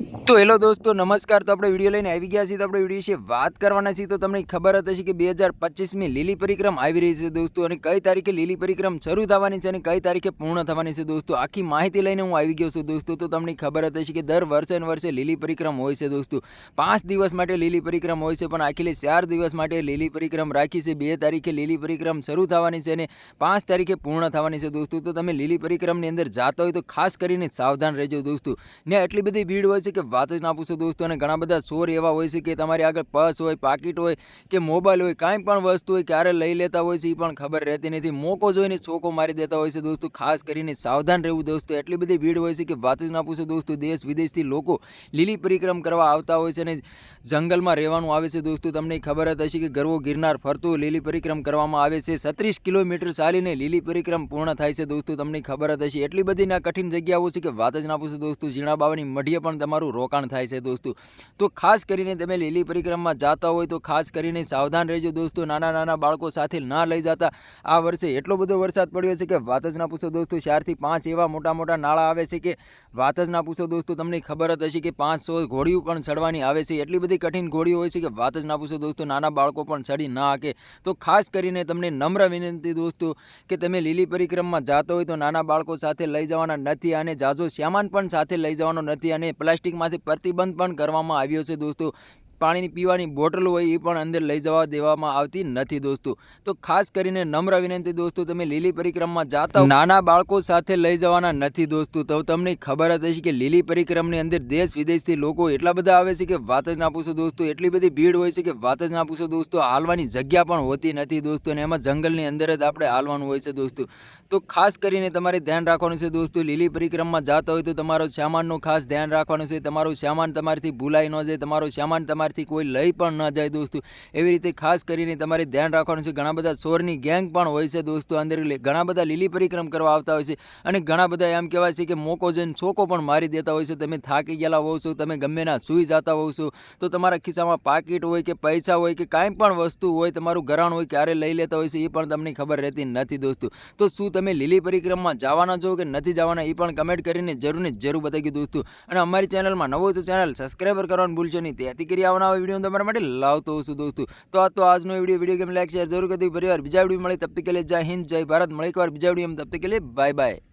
તો હેલો દોસ્તો, નમસ્કાર. તો આપણે વીડિયો લઈને આવી ગયા છીએ. તો આપણે વીડિયો વિશે વાત કરવાના છીએ. તો તમને ખબર હતી હશે કે બે હજાર પચીસમી લીલી પરિક્રમ આવી રહી છે દોસ્તો અને કઈ તારીખે લીલી પરિક્રમ શરૂ થવાની છે અને કઈ તારીખે પૂર્ણ થવાની છે દોસ્તો, આખી માહિતી લઈને હું આવી ગયો છું દોસ્તો. તો તમને ખબર હતી હશે કે દર વર્ષે વર્ષે લીલી પરિક્રમ હોય છે દોસ્તો. પાંચ દિવસ માટે લીલી પરિક્રમ હોય છે, પણ આખી ચાર દિવસ માટે લીલી પરિક્રમ રાખી છે. બે તારીખે લીલી પરિક્રમ શરૂ થવાની છે અને પાંચ તારીખે પૂર્ણ થવાની છે દોસ્તો. તો તમે લીલી પરિક્રમની અંદર જાતા હોય તો ખાસ કરીને સાવધાન રહેજો દોસ્તો. ને એટલી બધી ભીડ હોય છે કે વાત જ ના પૂછો દોસ્તો, અને ઘણા બધા ચોર એવા હોય છે કે તમારી આગળ પર્સ હોય, પાકીટ હોય કે મોબાઈલ હોય, કાંઈ પણ વસ્તુ હોય, ક્યારે લઈ લેતા હોય છે એ પણ ખબર રહેતી નથી. મોકો જોઈને છોકો મારી દેતા હોય છે દોસ્તો, ખાસ કરીને સાવધાન રહેવું દોસ્તો. એટલી બધી ભીડ હોય છે કે વાત જ ના પૂછો દોસ્તો, દેશ વિદેશથી લોકો લીલી પરિક્રમ કરવા આવતા હોય છે અને જંગલમાં રહેવાનું આવે છે દોસ્તો. તમને ખબર જ હશે કે ગરવો ગિરનાર ફરતું લીલી પરિક્રમ કરવામાં આવે છે. છત્રીસ કિલોમીટર ચાલીને લીલી પરિક્રમ પૂર્ણ થાય છે દોસ્તો, તમને ખબર જ હશે. એટલી બધી ના કઠિન જગ્યાઓ છે કે વાત જ ના પૂછો દોસ્તો. ઝીણા બાવાની મઢીએ પણ તમારું રોકાણ થાય છે દોસ્તો. તો ખાસ કરીને તમે લીલી પરિક્રમામાં જાતા હોય તો ખાસ કરીને સાવધાન રહેજો દોસ્તો. નાના નાના બાળકો સાથે ના લઈ જતા આ વર્ષે એટલો બધો વરસાદ પડ્યો છે કે વાત જ ના પૂછો દોસ્તો. ચારથી પાંચ એવા મોટા મોટા નાળા આવે છે કે વાત જ ના પૂછો દોસ્તો. તમને ખબર જ હશે કે પાંચસો ઘોડીઓ પણ ચડવાની આવે છે. એટલી બધી કઠિન ઘોડીઓ હોય છે કે વાત જ ના પૂછો દોસ્તો. નાના બાળકો પણ ચડી ના શકે તો ખાસ કરીને તમને નમ્ર વિનંતી દોસ્તો કે તમે લીલી પરિક્રમમાં જાતો હોય તો નાના બાળકો સાથે લઈ જવાના નથી અને જાજો સામાન પણ સાથે લઈ જવાનો નથી અને પ્લાસ્ટિકમાંથી પ્રતિબંધ પણ કરવામાં આવ્યો છે દોસ્તો. પાણીની પીવાની બોટલ હોય એ પણ અંદર લઈ જવા દેવામાં આવતી નથી દોસ્તો. તો ખાસ કરીને નમ્ર વિનંતી દોસ્તો, તમે લીલી પરિક્રમમાં જાતા નાના બાળકો સાથે લઈ જવાના નથી દોસ્તો. તો તમને ખબર જ હશે કે લીલી પરિક્રમની અંદર દેશ વિદેશથી લોકો એટલા બધા આવે છે કે વાત જ ના પૂછો દોસ્તો. એટલી બધી ભીડ હોય છે કે વાત જ ના પૂછો દોસ્તો. હાલવાની જગ્યા પણ હોતી નથી દોસ્તો અને એમાં જંગલની અંદર જ આપણે હાલવાનું હોય છે દોસ્તો. તો ખાસ કરીને તમારે ધ્યાન રાખવાનું છે દોસ્તો, લીલી પરિક્રમમાં જાતા હોય તો તમારો સામાનનું ખાસ ધ્યાન રાખવાનું છે. તમારું સામાન તમારાથી ભૂલાઈ ન જાય, તમારો સામાન તમારાથી કોઈ લઈ પણ ન જાય દોસ્તો. એવી રીતે ખાસ કરીને તમારે ધ્યાન રાખવાનું છે. ઘણા બધા ચોરની ગેંગ પણ હોય છે દોસ્તો અંદર ઘણા બધા લીલી પરિક્રમ કરવા આવતા હોય છે. અને ઘણા બધા એમ કહેવાય છે કે મોકો જઈને છોકો પણ મારી દેતા હોય છે. તમે થાકી ગયેલા હોવ છો, તમે ગમે ના સૂઈ જતા હોવ છો, તો તમારા ખિસ્સામાં પાકીટ હોય કે પૈસા હોય કે કાંઈ પણ વસ્તુ હોય, તમારું ઘરાણ હોય, ક્યારે લઈ લેતા હોય છે, એ પણ તમને ખબર રહેતી નથી દોસ્તો. તો શું તમે લીલી પરિક્રમા જવાના છો કે નથી જવાના એ પણ કમેન્ટ કરીને જરૂરને જરૂર બતાવી દોસ્તો અને અમારી ચેનલમાં નવો તો ચેનલ સબસ્ક્રાઈબર કરવાનું ભૂલશો નહીં. ત્યાંથી કરી આવવાના વીડિયો તમારા માટે લાવતો છું દોસ્તો. તો આ તો આજનો video. Video game like share જરૂર કરી પરિવાર બીજા વીડિયો મળે. તબ તક કે જય હિન્દ, જય ભારત. મળે એકવાર બીજા વીડિયો તબ તક કે બાય બાય